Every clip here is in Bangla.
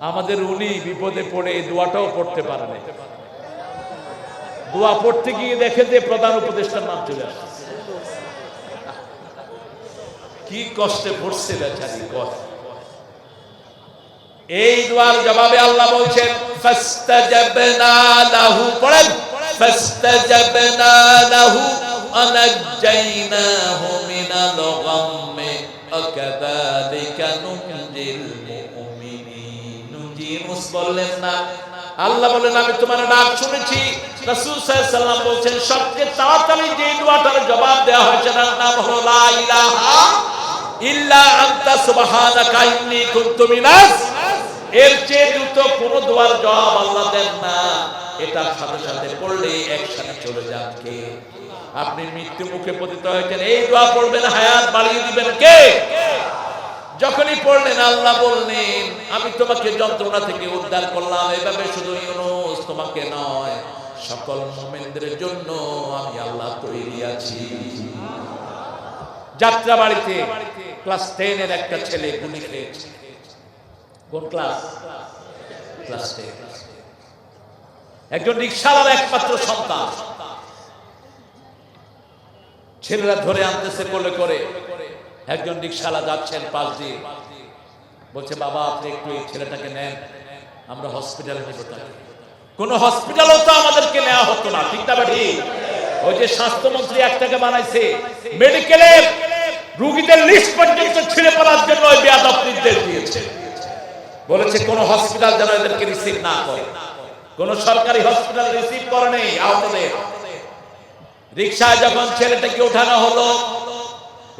আমাদের উনি বিপদে পড়ে এই দোয়াটাও পড়তে পারে না দোয়া পড়তে গিয়ে দেখে যে প্রধান উপদেষ্টার নাম চলে আসছে। কি কষ্টে পড়ছে বেচারি কষ্ট এই দোয়ার জবাবে আল্লাহ বলছেন, ফাস্তাজাবনা লাহু মিনাল গাম্মি আকাযালিকা নুনজিল নুনজিমুস বললেন না। আল্লাহ আমি তোমার ডাক শুনেছি। রাসূল সাল্লাল্লাহু সবচেয়ে তাড়াতাড়ি যে দোয়াটার জবাব দেওয়া নাম হলো লা ইলাহা ইল্লা আনতা, সুবহানাকা কুনতু মিনাস। এর চেয়ে দ্রুত কোন দোয়ার জবাব আল্লাহ দেন না। এটার সাথে সাথে পড়লে একসাথে চলে যান কে? আপনি মৃত্যু মুখে পতিত হয়েছেন, এই দোয়া পড়বেন, হায়াত বাড়িয়ে দিবেন কে? পড়লেন, আল্লাহ বললেন, আমি তোমাকে যন্ত্রণা থেকে উদ্ধার করলাম, এভাবে শুধু ইউনুস তোমাকে নয়, সকল মুমিনদের জন্য আমি আল্লাহ তৈরি আছি। যাত্রা বাড়িতে ক্লাস টেনের একটা ছেলে গুলি খেয়েছে। কোন ক্লাস? Class ten. একজন রিক্সাওয়ালার একমাত্র সন্তান। ছেলেরা ধরে আনতেছে কোলে করে। একজন রিক্সাওয়ালা যাচ্ছেন পাশ দিয়ে। বলছে, বাবা, আপনি একটু এই ছেলেটাকে নেন, আমরা হসপিটালে নিব তাকে কোন হসপিটালও তো আমাদেরকে নেওয়া হতো না, ঠিক না ঠিক? ওই যে স্বাস্থ্যমন্ত্রী একটাকে বানাইছে, মেডিকেলে রুগীদের লিস্ট পর্যন্ত ছিঁড়ে পড়ার জন্য ওই বেয়াদব নির্দেশ দিয়েছে। বলেছে, কোন হসপিটাল যেন এদেরকে রিসিভ না করে। কোন সরকারি হসপিটাল রিসিভ করে নেই আহতদের রিক্সায় যখন ছেলেটাকে ওঠানো হলো,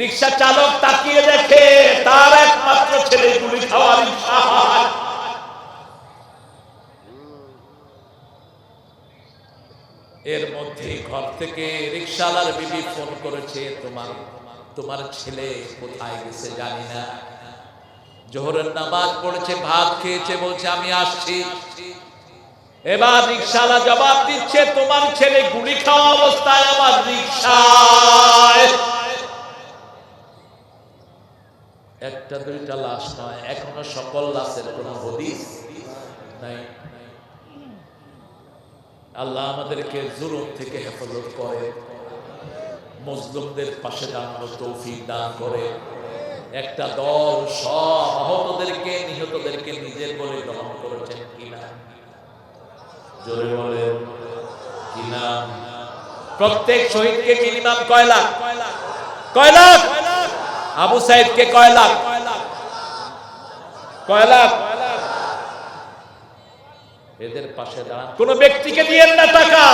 রিক্সা চালক তাকিয়ে দেখে তার একমাত্র ছেলে গুলি খাওয়া এর মধ্যে ঘর থেকে রিক্সাওয়ালার বিবি ফোন করেছে, তোমার তোমার ছেলে কোথায় গেছে জানি না। জোহরের নামাজ পড়েছে, ভাত খেয়েছে, বলছে, আমি আসছি। এবার রিক্সাওয়ালা জবাব দিচ্ছে, তোমার ছেলে গুলি খাওয়া অবস্থায় আমার রিক্সায়। একটা, দুইটা লাশ নয়। এখনও সকল লাশের কোন হদিস নাই। আল্লাহ আমাদেরকে জুলুম থেকে হেফাজত করে মজলুমদের পাশে দাঁড়ানোর তৌফিক দান করে। একটা দল সব আহতদেরকে, নিহতদেরকে নিজের বলে গ্রহণ করেছেন কিনা? জোরে বলেন, কিনা? প্রত্যেক শহীদকে মিনিমাম কয় লাখ? কয় লাখ? আবু সাইদকে কয় লাখ? কয় লাখ? এদের পাশে দাঁড়ান। কোন ব্যক্তিকে দিয়েন না টাকা।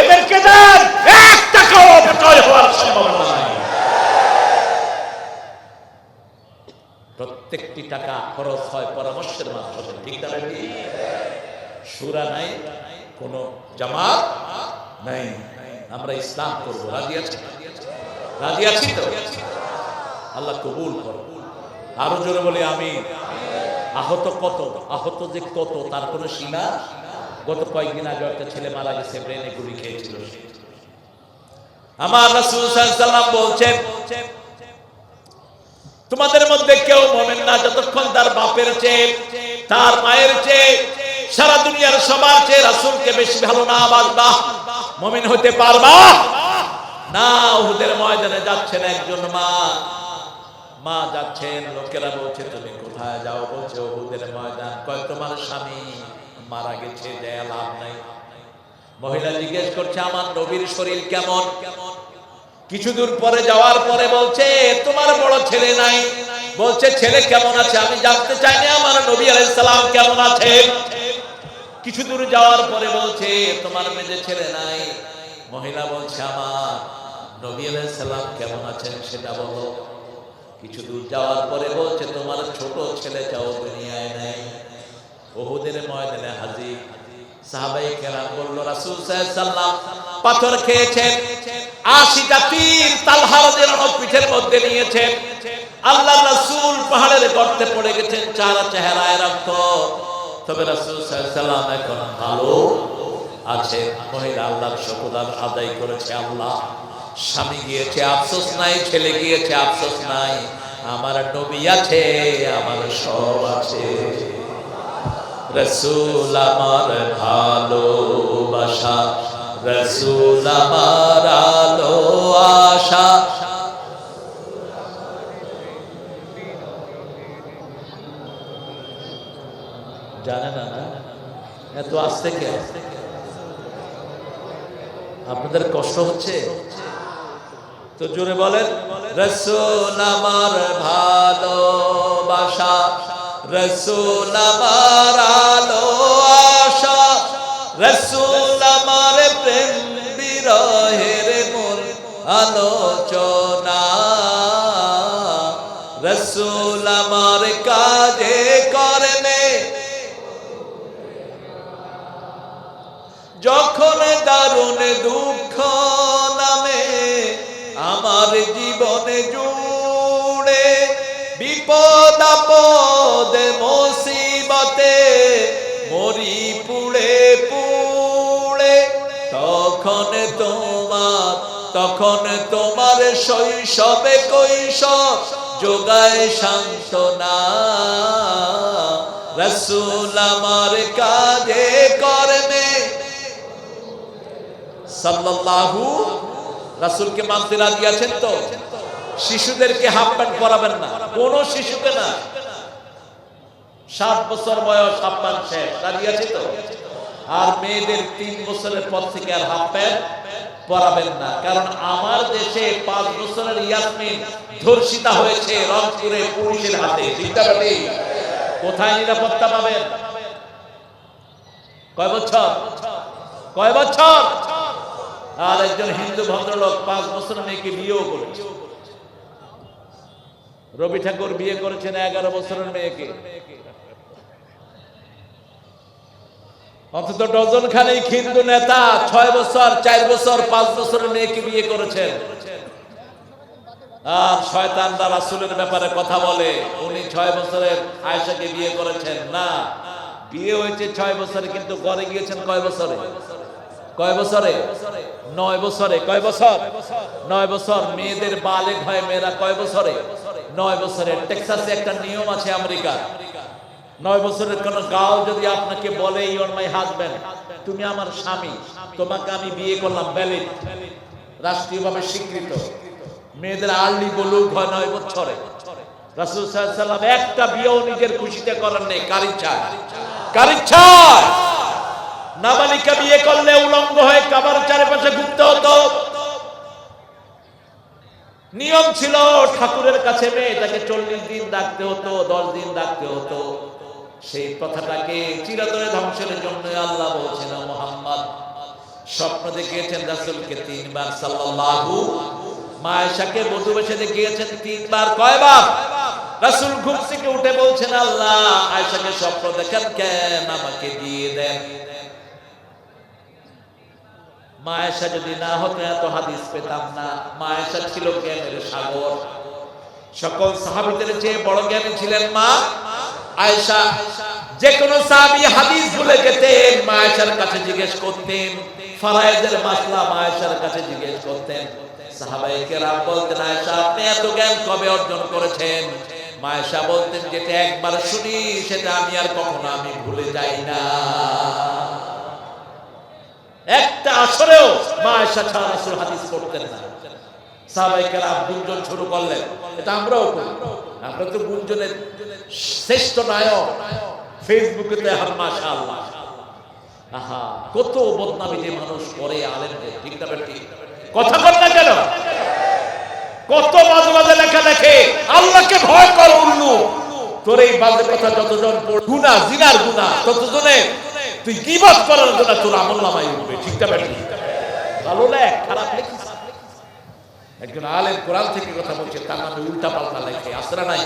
এদেরকে দেন। এক টাকাও অপচয় হওয়ার সম্ভাবনা নাই। প্রত্যেকটি টাকা খরচ হয় পরামর্শের মাধ্যমে, ঠিক না সুরা নাই, কোন জামাত নাই। আমরা ইসলাম করব। রাজি আছি রাজি আছি তো? আল্লাহ কবুল করো। আরও জোরে বলে আমি আহত কত? আহত যে কত? তার কোনো সীমা? গত কয়েকদিন আগে একটা ছেলে মারা গেছে, ব্রেনে গুলি খেয়েছিল আমার রাসূল বলছেন, তোমাদের মধ্যে কেউ মোমেন না, যতক্ষণ তার বাপের চেয়ে, তার মায়ের চেয়ে, সারা দুনিয়ার সবার চেয়ে রাসূলকে বেশি ভালো না বাসবা মুমিন হতে পারবা? না, উহুদের ময়দানে যাচ্ছেন একজন মা। মা যাচ্ছেন, লোকেরা বলছে, তুমি কোথায় যাও? বলছে, ওহুদের ময়দান। কয়, তোমার স্বামী মারা গেছে, দেয়া লাভ নাই। মহিলা জিজ্ঞেস করছে, আমার নবীর শরীর কেমন? কিছু দূর পরে যাওয়ার পরে বলছে, তোমার বড় ছেলে নাই। বলছে, ছেলে কেমন আছে? আমি জানতে চাই না, আমার নবী আলাইহিস সালাম কেমন আছে? কিছু দূর যাওয়ার পরে বলছে, তোমার মেয়ে ছেলে নাই। মহিলা বলছে, আমার নবী আলাইহিস সালাম কেমন আছেন সেটা বলো। কিছু দূর যাওয়ার পরে বলছে, তোমার ছোট ছেলেটাও দুনিয়ায় নাই। ওহুদের ময়দানে হাজির সাহাবাই কেরাম পাথর খেয়েছেন তীর তালহা রাদিয়াল্লাহু পিঠের মধ্যে নিয়েছেন। আল্লাহ রাসূল পাহাড়ের গর্তে পড়ে গেছেন, চারা চেহারায় রক্ত। তবে রাসূল সাল্লাল্লাহু এখন ভালো আছে আল্লাহর শুকর আদায় করেছে আল্লাহ। স্বামী গিয়েছে, আফসোস নাই, ছেলে গিয়েছে, আফসোস নাই। আমার নবী আছে, আমার সব আছে। রসুল আমার ভালোবাসা, রসুল আমার আলো আশা। জানে না এত আসতে কে আপনাদের কষ্ট হচ্ছে? তো জোরে বলেন, রসুল আমার ভালোবাসা, রসুল আমার আলো আশা, রসুল আমার প্রেম বিরহের মূল আলোচনা, রসুল আমার কাজে করনে যখন দারুণ দুঃখ আমার জীবনে জুড়ে বিপদ আপদ, মুসিবতে মরি পুড়ে পুড়ে। তখন তোমার তখন তোমার শৈশবে কৈশোর যোগায় সান্ত্বনা। রসুল আমার কাজে কর্মে। সাল্লাল্লাহু রাসূলকে মানতে রাজি আছেন তো? শিশুদেরকে হাফ প্যান্ট পরাবেন না। কোন শিশুকে না। সাত বছর বয়স, হাফ প্যান্ট শেষ রাজি আছে তো? আর মেয়েদের তিন বছরের পর থেকে আর হাফ প্যান্ট পরাবেন না। কারণ আমার দেশে পাঁচ বছরের ইয়াসমিন ধর্ষিতা হয়েছে রংপুরে পুলিশের হাতে। কোথায় নিরাপত্তা পাবেন? কয় বছর? কয় বছর? আর একজন হিন্দু ভদ্রলোক পাঁচ বছর মেয়েকে বিয়েও করেছে। রবি ঠাকুর বিয়ে করেছেন এগারো বছরের মেয়েকে। অন্তত ডজন খানেক হিন্দু নেতা ছয় বছর, চার বছর, পাঁচ বছরের মেয়েকে বিয়ে করেছেন। আর শয়তানরা রাসূলের ব্যাপারে কথা বলে, উনি ছয় বছরের আয়েশাকে বিয়ে করেছেন। না, বিয়ে হয়েছে ছয় বছরে, কিন্তু ঘরে গিয়েছেন কয় বছরে? কয় বছরে? নয় বছরে কয় বছর? নয় বছর মেয়েদের বালেক হয় মেয়েরা কয় বছরে? নয় বছরে। টেক্সাসে একটা নিয়ম আছে আমেরিকা নয় বছরের কোন গাও যদি আপনাকে বলে ইউর মাই হাজবেন্ড তুমি আমার স্বামী, তোমাকে আমি বিয়ে করলাম ভ্যালিড রাষ্ট্রীয়ভাবে স্বীকৃত। মেয়েদের আর্লি বলুক হয় নয় বছরে। রাসূল সাল্লাম একটা বিয়েও নিজের খুশিতে করেন নেই। কার ইচ্ছায় কার ইচ্ছায় নাবালিকা বিয়ে করলে উলঙ্গ হয়ে কাবার চারিপাশে ঘুরতে হতো। নিয়ম ছিল, ঠাকুরের কাছে মেয়ে, তাকে চল্লিশ দিন ডাকতে হতো, দশ দিন ডাকতে হতো। সেই প্রথাটাকে চিরতরে ধ্বংসের জন্য আল্লাহ বলছেন মোহাম্মদ, স্বপ্ন দেখিয়েছেন রাসূলকে তিনবার, সাল্লাল্লাহু মায়েশাকে বধূ বেশে দেখিয়েছেন তিনবার, কয়বার? রাসূল ঘুম থেকে উঠে বলছেন, আল্লাহ, আয়েশাকে স্বপ্ন দেখেন কেন আমাকে দিয়ে দেন? মায়েশা যদি না হতো এত হাদিস পেতাম না। মায়েশা ছিল জ্ঞানের সাগর। সকল সাহাবিদের চেয়ে বড় জ্ঞানী ছিলেন মা আয়েশা। যে কোনো সাহাবী হাদিস ভুলে যেতেন মায়েশার কাছে জিজ্ঞেস করতেন। ফারায়েদের মাসলা মায়েশার কাছে জিজ্ঞেস করতেন। সাহাবায়ে কেরাম বলতেন, আয়েশা, আপনি এত জ্ঞান কবে অর্জন করেছেন? মায়েশা বলতেন, যেটা একবার শুনি, সেটা আমি আর কখনো আমি ভুলে যাই না। একটা আসরেও মা ছাড়া রাসূল হাদিস পড়তেন না। সাহাবায়ে কেরাম গুঞ্জন শুরু করলেন। এটা আমরাও করি। আমরা তো গুঞ্জনের শ্রেষ্ঠ নায়ক। ফেসবুকে তো এখন মাশাআল্লাহ। আহা, কত বদনামি যে মানুষ করে আলেমদের। ঠিক না ঠিক কথা বল না কেন? কত বাজে বাজে লেখা লেখে আল্লাহকে ভয় কর, উল্লু। তোর এই বাজে কথা যতজন জিনার গুনাহ ততজনে তুই গীবত করার জন্য তোর আমল নামাই উঠবে, ঠিক না ভালো লেখ খারাপ একজন আলেম কোরআন থেকে কথা বলছে, তার নামে উল্টা পাল্টা লেখে আসরা নাই।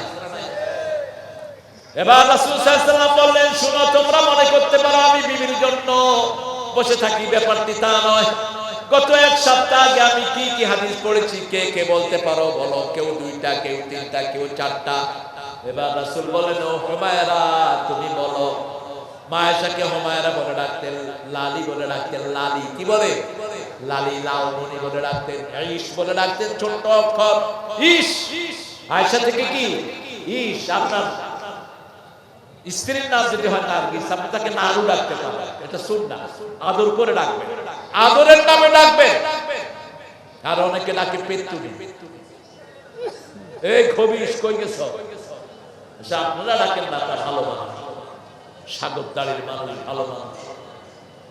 এবার রাসূল সাল্লাল্লাহু বললেন, শুনো, তোমরা মনে করতে পারো আমি বিবির জন্য বসে থাকি, ব্যাপারটি তা নয়। গত এক সপ্তাহ আগে আমি কি কি হাদিস পড়েছি, কে কে বলতে পারো বলো? কেউ দুইটা, কেউ তিনটা, কেউ চারটা। এবার রাসূল বলেন ও হুমায়রা, তুমি বলো। মায়েশাকে হুমায়রা বলে ডাকতেন লালি বলে ডাকতেন লালি কি বলে? লালি লালমণি বলে ডাকতেন ইস বলে ডাকতেন ছোট্ট অক্ষর ইস আয়েশা থেকে কি? ইস আপনার স্ত্রীর নাম যদি হয় তাকে নাড়ু ডাকতে এটা আদর করে ডাকবে আদরের নামে ডাকবে আর অনেকে ডাকে পেতুনি এই কই গেছ? আচ্ছা, আপনারা ডাকেন না তার ভালো সাগর দাড়ির মানুষ ভালো মানুষ